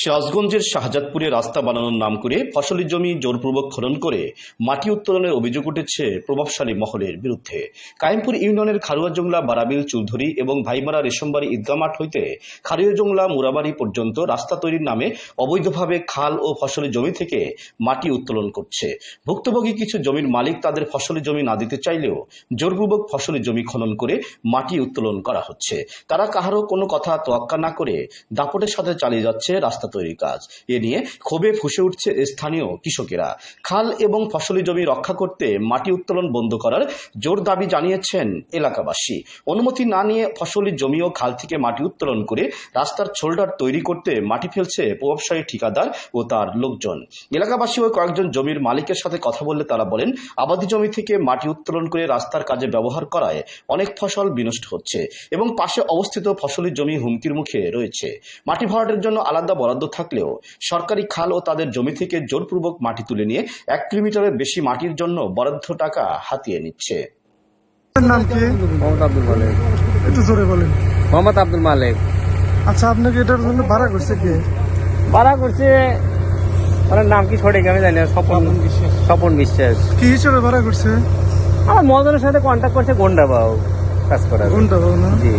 সিরাজগঞ্জের শাহজাদপুরে রাস্তা বানানোর নাম করে ফসলি জমি জোরপূর্বক খনন করে মাটি উত্তোলনের অভিযোগ উঠেছে প্রভাবশালী মহলের বিরুদ্ধে। কায়েমপুর ইউনিয়নের খারুয়া জংলা, বারাবিল চৌধুরী এবং ভাইমারা রেশমবাড়ি ঈদগা মাঠ হইতে খারুয়া জংলা, মুরাবাড়ি পর্যন্ত রাস্তা তৈরির নামে অবৈধভাবে খাল ও ফসলি জমি থেকে মাটি উত্তোলন করছে। ভুক্তভোগী কিছু জমির মালিক তাদের ফসলি জমি না দিতে চাইলেও জোরপূর্বক ফসলি জমি খনন করে মাটি উত্তোলন করা হচ্ছে। তারা কাহারও কোনো কথা তোয়াক্কা না করে দাপটের সাথে চালিয়ে যাচ্ছে রাস্তা তৈরির কাজ। এ নিয়ে ক্ষোভে ফুসে উঠছে স্থানীয় কৃষকেরা। খাল এবং ফসলি জমি রক্ষা করতে মাটি উত্তোলন বন্ধ করার জোর দাবি জানিয়েছেন এলাকাবাসী। অনুমতি না নিয়ে ফসলি জমি ও খাল থেকে মাটি উত্তোলন করে রাস্তার শোল্ডার তৈরি করতে মাটি ফেলছে প্রভাবশালী ঠিকাদার ও তার লোকজন। এলাকাবাসী ও কয়েকজন জমির মালিকের সাথে কথা বললে তারা বলেন, আবাদি জমি থেকে মাটি উত্তোলন করে রাস্তার কাজে ব্যবহার করায় অনেক ফসল বিনষ্ট হচ্ছে এবং পাশে অবস্থিত ফসলি জমি হুমকির মুখে রয়েছে। মাটি ভরাটের জন্য আলাদা বরাদ্দ থাকলেও সরকারি খাল ও তাদের জমি থেকে জোরপূর্বক মাটি তুলে নিয়ে এক কিলোমিটারের বেশি মাটির জন্য বরাদ্দ টাকা হাতিয়ে নিচ্ছে। নাম কি? মোহাম্মদ আব্দুল মালিক। একটু জোরে বলেন। মোহাম্মদ আব্দুল মালিক। আচ্ছা আপনাকে এটার জন্য ভাড়া করছে কে? ভাড়া করছে ওনার নাম কি সঠিক আমি জানি না স্বপন স্বপন বিশ্বাস। কি হিসেবে ভাড়া করছে? আমার মদনের সাথে কন্ট্যাক্ট করছে গন্ডা বাবু কাজ করার। বলো না? জি।